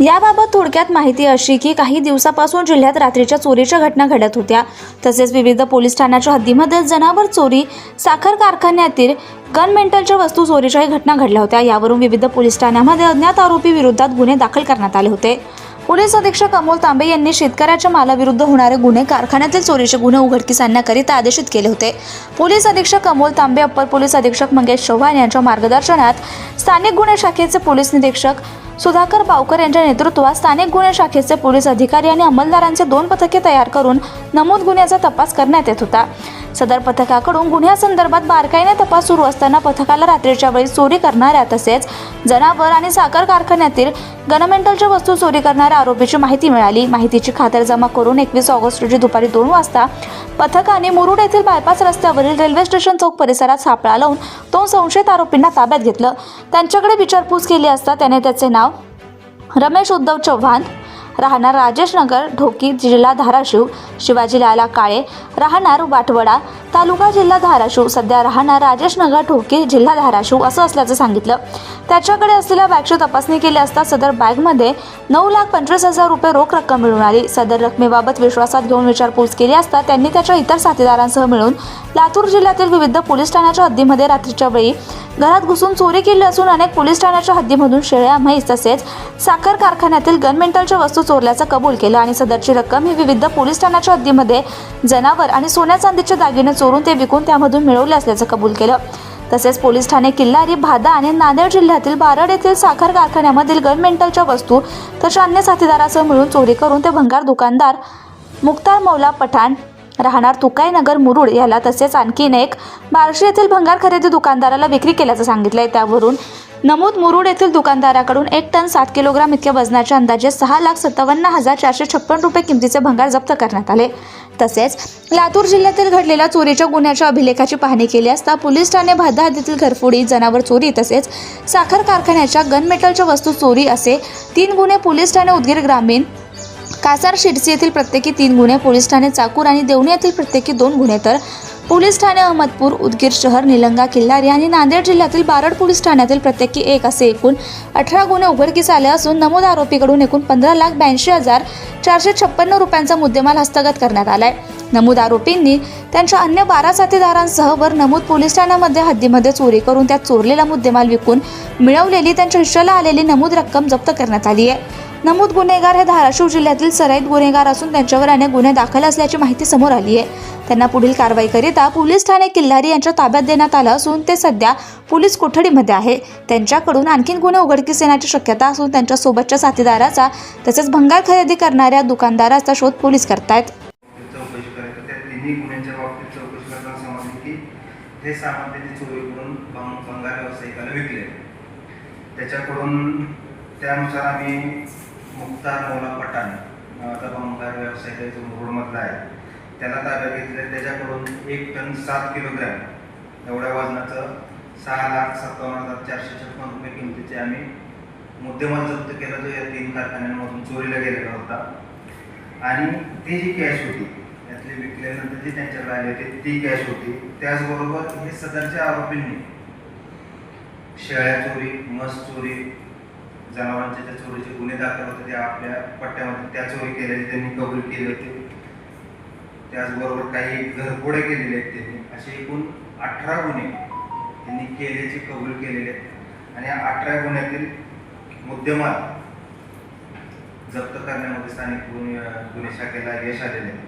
याबाबत थोडक्यात माहिती अशी की काही दिवसापासून जिल्ह्यात रात्रीच्या चोरीच्या घटना घडत होत्या. तसेच विविध पोलीस ठाण्याच्या हद्दीमध्ये जनावर चोरी साखर कारखान्यातील गनमेंटलच्या वस्तू चोरीच्याही घटना घडल्या होत्या. यावरून विविध पोलीस ठाण्यामध्ये अज्ञात आरोपी विरोधात गुन्हे दाखल करण्यात आले होते. पोलीस अधीक्षक अमोल तांबे यांनी शेतकऱ्याच्या मालाविरुद्ध होणारे गुन्हे कारखान्यातील चोरीचे गुन्हे उघडकीस आणण्याकरिता आदेशित केले होते. पोलीस अधीक्षक अमोल तांबे अप्पर पोलीस अधीक्षक मंगेश चव्हाण यांच्या मार्गदर्शनात स्थानिक गुन्हे शाखेचे पोलीस निरीक्षक सुधाकर बावकर यांच्या नेतृत्वात स्थानिक गुन्हे शाखेचे पोलीस अधिकारी आणि अंमलदारांचे दोन पथके तयार करून नमूद गुन्ह्याचा तपास करण्यात येत होता. सदर पथकाकडून गुन्ह्यासंदर्भात बारकाईने तपास सुरू असताना पथकाला रात्रीच्या वेळी चोरी करणाऱ्या तसेच जनावर आणि साखर कारखान्यातील गनमेंटलच्या वस्तू चोरी करणाऱ्या आरोपीची माहिती मिळाली. माहितीची खातरजमा करून एकवीस ऑगस्ट रोजी दुपारी दोन वाजता पथकाने मुरुड येथील बायपास रस्त्यावरील रेल्वे स्टेशन चौक परिसरात सापळा लावून दोन संशयित आरोपींना ताब्यात घेतलं. त्यांच्याकडे विचारपूस केली असता त्याने त्याचे नाव रमेश उद्धव चव्हाण राहणार राजेश नगर ढोकी जिल्हा धाराशिव शिवाजी लाला काळे राहणार वाटवडा तालुका जिल्हा धाराशिव सध्या राहणार राजेश नगर ढोकी जिल्हा धाराशिव असं असल्याचं सांगितलं. त्याच्याकडे असलेल्या बॅगची तपासणी केली असता सदर बॅगमध्ये नऊ लाख पंचवीस हजार रुपये रोख रक्कम मिळून आली. सदर रकमेबाबत विश्वासात घेऊन विचारपूस केली असता त्यांनी त्याच्या इतर साथीदारांसह मिळून लातूर जिल्ह्यातील विविध पोलीस ठाण्याच्या हद्दीमध्ये रात्रीच्या वेळी घरात घुसून चोरी केली असून अनेक पोलीस ठाण्याच्या हद्दीमधून शेळ्या म्हैस तसेच साखर कारखान्यातील गनमेंटलच्या वस्तू चोरल्याचं कबूल केलं आणि सदरची रक्कम ही विविध पोलीस ठाण्याच्या हद्दीमध्ये जनावर आणि सोन्या चांदीचे दागिने चोरून ते विकून त्यामधून मिळवले असल्याचं कबूल केलं. तसेच पोलीस ठाणे किल्लारी भादा आणि नांदेड जिल्ह्यातील बारड येथील साखर कारखान्यामधील गनमेंटलच्या वस्तू तशा अन्य साथीदारासह मिळून चोरी करून ते भंगार दुकानदार मुक्तार मौला पठाण राहणार तुकाई नगर मुरुड याला तसेच आणखीन एक बार्शी येथील भंगार खरेदी दुकानदाराला विक्री केल्याचं सांगितलंय. त्यावरून नमूद मुरुड येथील दुकानदाराकडून एक टन सात किलोग्राम इतक्या वजनाच्या अंदाजे सहा लाख सत्तावन्न हजार चारशे छप्पन रुपये किमतीचे भंगार जप्त करण्यात आले. तसेच लातूर जिल्ह्यातील घडलेल्या चोरीच्या गुन्ह्याच्या अभिलेखाची पाहणी केली असता पोलीस ठाणे भादा हद्दीतील घरफोडी जनावर चोरी तसेच साखर कारखान्याच्या गनमेटलच्या वस्तू चोरी असे तीन गुन्हे पोलीस ठाणे उदगीर ग्रामीण कासार शिरसी येथील प्रत्येकी तीन गुन्हे पोलीस ठाणे चाकूर आणि देवणी येथील प्रत्येकी दोन गुन्हे तर पोलीस ठाणे अहमदपूर उदगीर शहर निलंगा किल्लारी आणि नांदेड जिल्ह्यातील बारड पोलीस ठाण्यातील प्रत्येकी एक असे एकूण अठरा गुन्हे उघडकीस आले असून नमूद आरोपीकडून एकूण पंधरा लाख ब्याऐंशी हजार चारशे छप्पन्न रुपयांचा मुद्देमाल हस्तगत करण्यात आलाय. नमूद आरोपींनी त्यांच्या अन्य बारा साथीदारांसह वर नमूद पोलीस ठाण्यामध्ये हद्दीमध्ये चोरी करून त्यात चोरलेला मुद्देमाल विकून मिळवलेली त्यांच्या हिश्श्याला आलेली नमूद रक्कम जप्त करण्यात आली आहे. नमूद गुन्हेगार हे धाराशिव जिल्ह्यातील सराईत गुन्हेगार असून त्यांच्यावर अनेक गुन्हे दाखल असल्याची माहिती समोर आली आहे. त्यांना पुढील कारवाईकरिता पोलीस ठाणे किल्लारी यांच्या ताब्यात देण्यात आलं असून ते सध्या पोलीस कोठडीमध्ये आहे. त्यांच्याकडून आणखीन गुन्हे उघडकीस येण्याची शक्यता असून त्यांच्या सोबतच्या साथीदाराचा तसेच भंगार खरेदी करणाऱ्या दुकानदाराचा शोध पोलीस करतायत. करायचं गुन्ह्यांच्या बाबतीत चौकशी करताना समजले की हे सामान त्यांनी चोरी करून भंग भंगार व्यावसायिकाला विकले. त्याच्याकडून त्यानुसार आम्ही मुक्तार मौला पठाण नावाचा भंगार व्यावसायिक जो मुरुडमधला आहे. त्याला ताब्यात घेतलं त्याच्याकडून एक टन सात किलोग्रॅम एवढ्या वजनाचं सहा लाख सत्तावन्न हजार चारशे छप्पन रुपये किमतीचे आम्ही मुद्देमाल जप्त केला जो या तीन कारखान्यांमधून चोरीला गेलेला होता. आणि ती जी कॅश होती यातले विकल्यानंतर जी त्यांच्याकडे आली होती ती कॅश होती. त्याचबरोबर हे सदरच्या आरोपींनी शेळ्या चोरी म्हस चोरी जनावरांच्या ज्या चोरीचे गुन्हे दाखल होते ते आपल्या पट्ट्यामध्ये त्या चोरी केलेल्या त्यांनी कबूल केले होते. त्याचबरोबर काही घरपोडे केलेले आहेत त्यांनी. असे एकूण अठरा गुन्हे त्यांनी केल्याचे कबूल केलेले आहेत. आणि या अठरा गुन्ह्यातील मुद्देमाल जप्त करण्यामध्ये स्थानिक गुन्हे गुन्हे शाखेला यश आलेले आहे